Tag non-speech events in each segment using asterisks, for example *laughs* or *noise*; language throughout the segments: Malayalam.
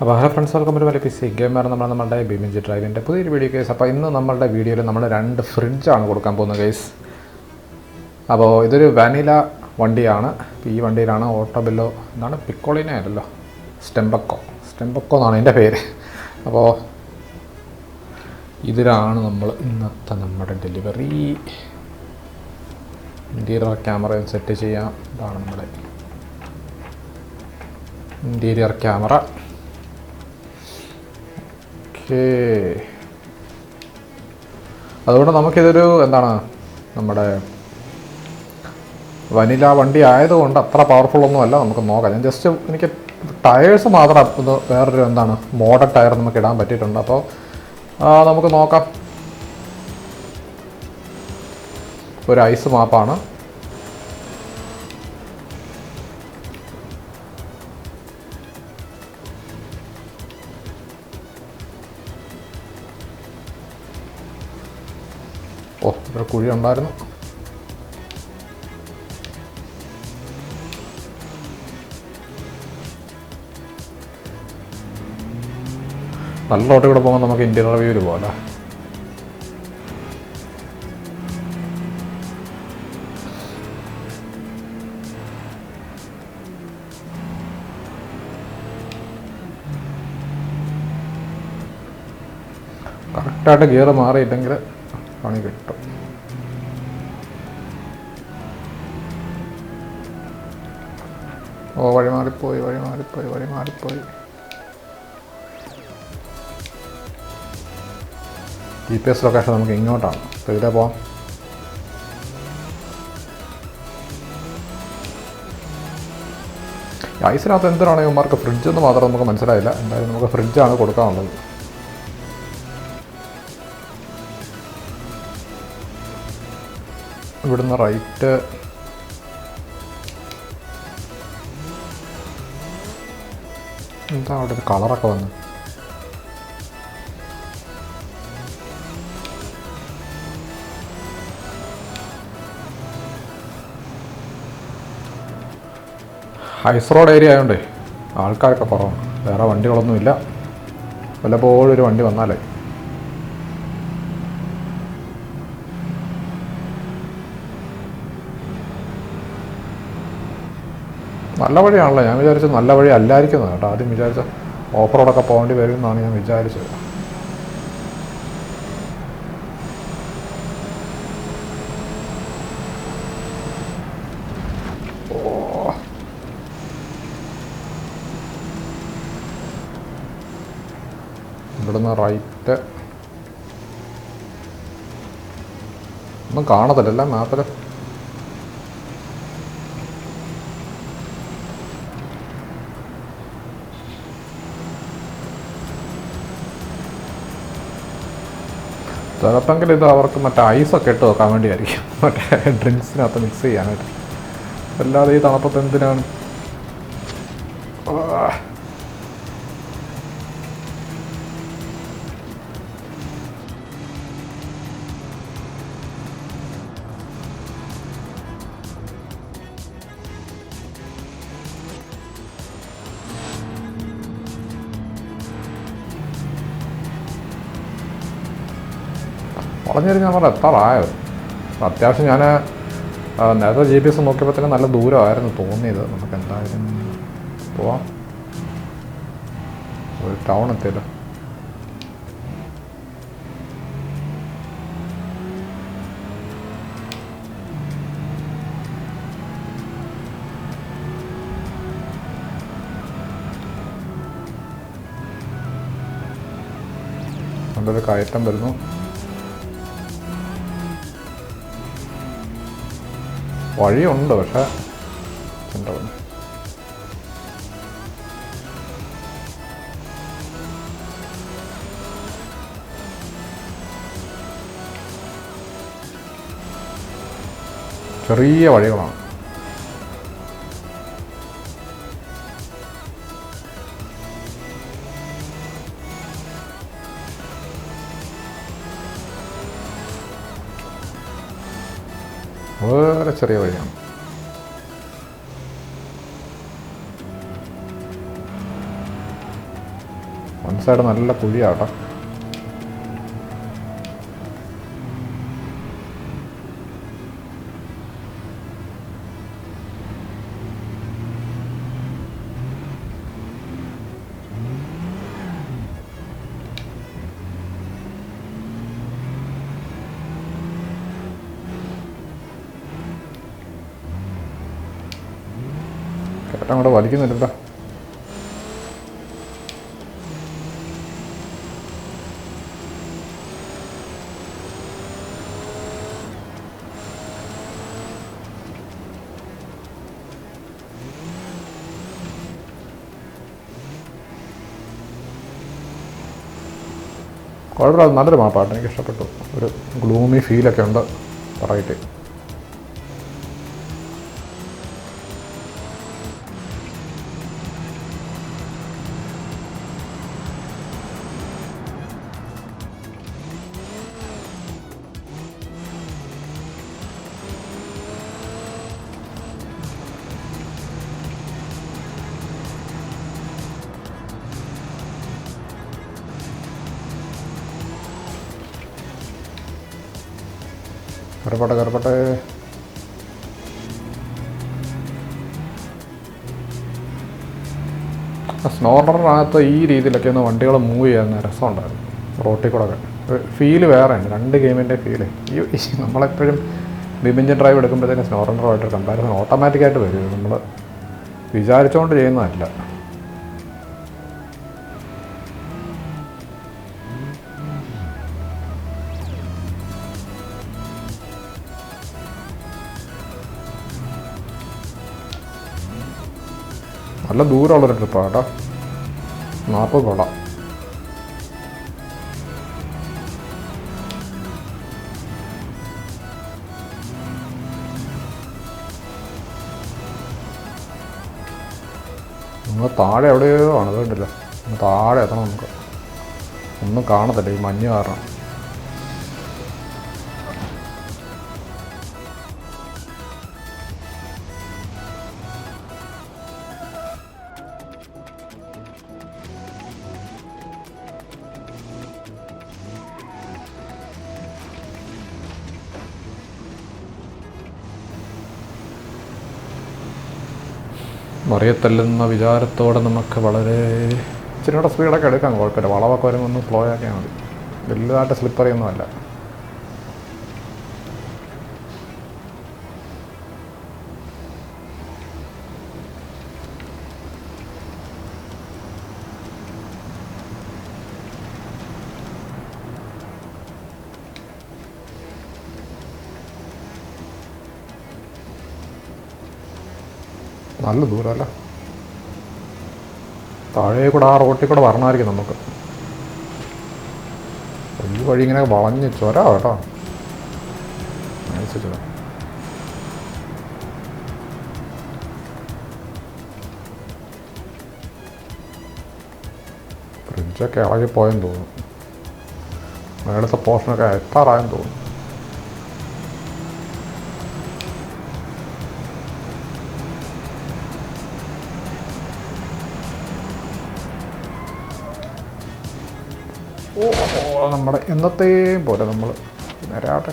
അപ്പോൾ ഹലോ ഫ്രണ്ട്സ് വെൽക്കം ഒരു വലിയ പി സി ഗെയിമർ നമ്മൾ നമ്മുടെ ബിമിഞ്ച് ഡ്രൈവിന്റെ പുതിയൊരു വീഡിയോ കേസ് അപ്പോൾ ഇന്ന് നമ്മളുടെ വീഡിയോയിൽ നമ്മൾ രണ്ട് ഫ്രിഡ്ജാണ് കൊടുക്കാൻ പോകുന്നത് കേസ് അപ്പോൾ ഇതൊരു വാനില വണ്ടിയാണ്. ഈ വണ്ടിയിലാണ് ഓട്ടോബില്ലോ എന്താണ് പിക്കോളിനെ അല്ലല്ലോ സ്റ്റെമ്പക്കോ സ്റ്റെമ്പക്കോ എന്നാണ് എന്റെ പേര്. അപ്പോൾ ഇതിലാണ് നമ്മൾ ഇന്നത്തെ നമ്മുടെ ഡെലിവറി ഇന്റീരിയർ ക്യാമറ സെറ്റ് ചെയ്യാം. ഇതാണ് നമ്മുടെ ഇന്റീരിയർ ക്യാമറ ഓക്കേ. അതുകൊണ്ട് നമുക്കിതൊരു എന്താണ് നമ്മുടെ വനില വണ്ടി ആയതുകൊണ്ട് അത്ര പവർഫുൾ ഒന്നും അല്ല നമുക്ക് നോക്കാം. ഞാൻ ജസ്റ്റ് എനിക്ക് ടയേഴ്സ് മാത്രം ഒന്ന് വേറൊരു എന്താണ് മോഡൽ ടയർ നമുക്ക് ഇടാൻ പറ്റിയിട്ടുണ്ട്. അപ്പോൾ നമുക്ക് നോക്കാം. ഒരു ഐസ് മാപ്പാണ് ഓ ഇവിടെ കുഴി ഉണ്ടായിരുന്നു നല്ല റോട്ടിൽ കൂടെ പോകുമ്പോൾ നമുക്ക് ഇന്ത്യൻ റിവ്യൂവിൽ പോകാം കറക്റ്റായിട്ട് ഗിയർ മാറിയില്ലെങ്കിൽ പണി കിട്ടും ഓ വഴി മാറിപ്പോയി വഴി മാറിപ്പോയി വഴി മാറിപ്പോയി ജി പി എസ് ലൊക്കേഷൻ നമുക്ക് ഇങ്ങോട്ടാണ്. അപ്പോൾ ഇതിലെ പോവാം? ഐസിനകത്ത് എന്തിനാണ് ഇവന്മാർക്ക് ഫ്രിഡ്ജ് എന്ന് മാത്രം നമുക്ക് മനസ്സിലായില്ല. എന്തായാലും നമുക്ക് ഫ്രിഡ്ജാണ് കൊടുക്കാനുള്ളത്. ഇവിടുന്ന് റൈറ്റ്. എന്താ അവിടെ ഒരു കളറൊക്കെ വന്നു? ഹൈസ് റോഡ് ഏരിയ ആയതുകൊണ്ടേ ആൾക്കാരൊക്കെ കുറവാണ് വേറെ വണ്ടികളൊന്നുമില്ല. വല്ലപ്പോഴും ഒരു വണ്ടി വന്നാലേ. നല്ല വഴിയാണല്ലോ. ഞാൻ വിചാരിച്ചത് നല്ല വഴി അല്ലായിരിക്കുന്നത് കേട്ടോ. ആദ്യം വിചാരിച്ച ഓഫ് റോഡൊക്കെ പോകേണ്ടി വരും എന്നാണ് ഞാൻ വിചാരിച്ചത്. ഇവിടുന്ന് റൈറ്റ്. ഒന്നും കാണത്തില്ല മാപ്പിൽ ചിലപ്പെങ്കിൽ ഇത് അവർക്ക് മറ്റേ ഐസൊക്കെ ഇട്ട് വെക്കാൻ വേണ്ടിയായിരിക്കും. *laughs* മറ്റേ ഡ്രിങ്ക്സിനകത്ത് മിക്സ് ചെയ്യാനായിട്ട്. അല്ലാതെ ഈ തണുപ്പത്ത് എന്തിനാണ്? വളഞ്ഞൊരു ഞാൻ പറഞ്ഞ എത്താറായത് അത്യാവശ്യം ഞാൻ നേരത്തെ ജി പി എസ് നോക്കിയപ്പോഴത്തേക്കും നല്ല ദൂരമായിരുന്നു തോന്നിയത്. നമുക്ക് എന്തായാലും പോവാം. ഒരു ടൗൺ എത്തിയല്ലോ. കയറ്റം വരുന്നു. വഴിയുണ്ട് പക്ഷേ എന്താ ചെറിയ വഴികളാണ്. വളരെ ചെറിയ വഴിയാണ്. വൺ സൈഡ് നല്ല കുഴിയാട്ടോ കേട്ടോ അങ്ങോട്ട് വലിക്കുന്നില്ല കുഴപ്പമില്ല നല്ലൊരു മാപ്പാട്ട് എനിക്ക് ഇഷ്ടപ്പെട്ടു ഒരു ഗ്ലൂമി ഫീലൊക്കെ ഉണ്ട്. പറയട്ടെ. കറുപ്പട്ടെ കറപ്പട്ടെ. സ്നോർഡറിനകത്ത് ഈ രീതിയിലൊക്കെ ഒന്ന് വണ്ടികൾ മൂവ് ചെയ്യാൻ രസമുണ്ടായിരുന്നു. റോട്ടിൽ കൂടെ ഒക്കെ. ഫീൽ വേറെയാണ് രണ്ട് ഗെയിമിന്റെ ഫീൽ ഈ ഈ നമ്മളെപ്പോഴും ബിബിഞ്ചൻ ഡ്രൈവ് എടുക്കുമ്പോഴത്തേക്കും സ്നോർഡറുമായിട്ട് കമ്പാരിസൺ ഓട്ടോമാറ്റിക്കായിട്ട് വരും. നമ്മൾ വിചാരിച്ചുകൊണ്ട് ചെയ്യുന്നതല്ല. നല്ല ദൂരമുള്ളൊരു ട്രിപ്പാണ് കേട്ടോ. നാൽപ്പത് കൊട. നമ്മൾ താഴെ എവിടെയോ ആണ് കണ്ടില്ല താഴെ എത്തണം നമുക്ക്. ഒന്നും കാണത്തില്ല ഈ മഞ്ഞ് കാരണം. മറിയത്തല്ലുന്ന വിചാരത്തോടെ നമുക്ക് വളരെ ഇച്ചിരി കൂടെ സ്പീഡൊക്കെ എടുക്കാം കുഴപ്പമില്ല. വളവൊക്കെ വരുമ്പോൾ ഒന്ന് സ്ലോ ആക്കിയാൽ മതി. വലുതായിട്ട് സ്ലിപ്പറിയൊന്നും നല്ല ദൂരമല്ല താഴെ കൂടെ ആ റോട്ടിൽ കൂടെ വരണമായിരിക്കും നമുക്ക്. ഈ വഴി ഇങ്ങനെ വളഞ്ഞ് ചൊരാ കേട്ടോ. നൈസ് ചൊര ഫ്രിഡ്ജൊക്കെ ഇളകിപ്പോയെന്ന് തോന്നുന്നു. മേളത്തെ പോർഷനൊക്കെ എത്താറായെന്ന് തോന്നുന്നു. ഓ നമ്മുടെ എന്നത്തെയും പോലെ നമ്മൾ നേരാട്ടെ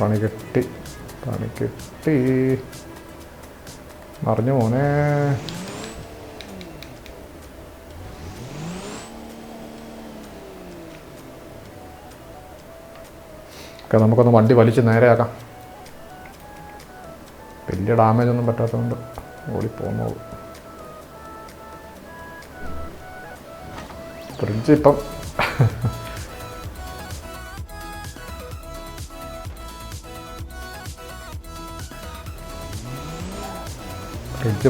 പണി കെട്ടി പണി കെട്ടി. മറിഞ്ഞു മോനെ. ഒക്കെ നമുക്കൊന്ന് വണ്ടി വലിച്ച് നേരെയാക്കാം. വലിയ ഡാമേജ് ഒന്നും പറ്റാത്തതുകൊണ്ട് ഓടി ഫ്രിഡ്ജ് ഇപ്പം. ഫ്രിഡ്ജ്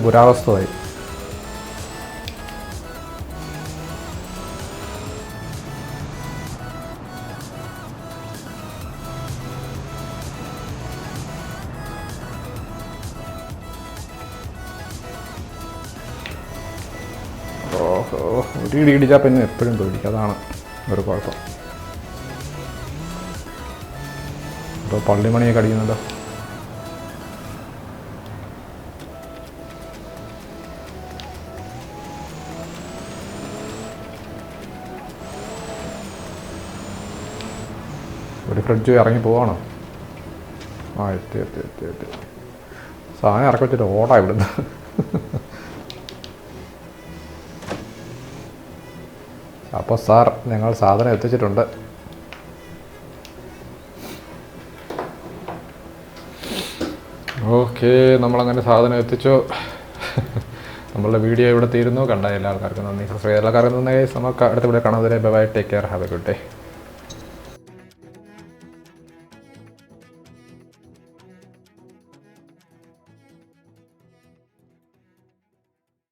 ഒരു ഇടി ഇടിച്ചാൽ പിന്നെ എപ്പോഴും പേടിക്കും. അതാണ് ഒരു കുഴപ്പം. ഇപ്പോൾ പള്ളിമണിയൊക്കെ അടിക്കുന്നുണ്ടോ? ഒരു ഫ്രിഡ്ജ് ഇറങ്ങി പോവാണോ? ആ എത്തി എത്തി എത്തി എത്തി. സാധനം ഇറക്കി വെച്ചിട്ട് ഓടാ ഇവിടുന്ന്. അപ്പോൾ സാർ ഞങ്ങൾ സാധനം എത്തിച്ചിട്ടുണ്ട്. ഓക്കെ നമ്മളങ്ങനെ സാധനം എത്തിച്ചു. നമ്മളുടെ വീഡിയോ ഇവിടെ തീരുന്നു. കണ്ട എല്ലാ ആൾക്കാർക്കും നന്ദി. സബ്സ്ക്രൈബ് എല്ലാ ആൾക്കാർക്കും നന്ദി. നമുക്ക് അടുത്ത വീഡിയോ കാണാതെ bye take care have a good day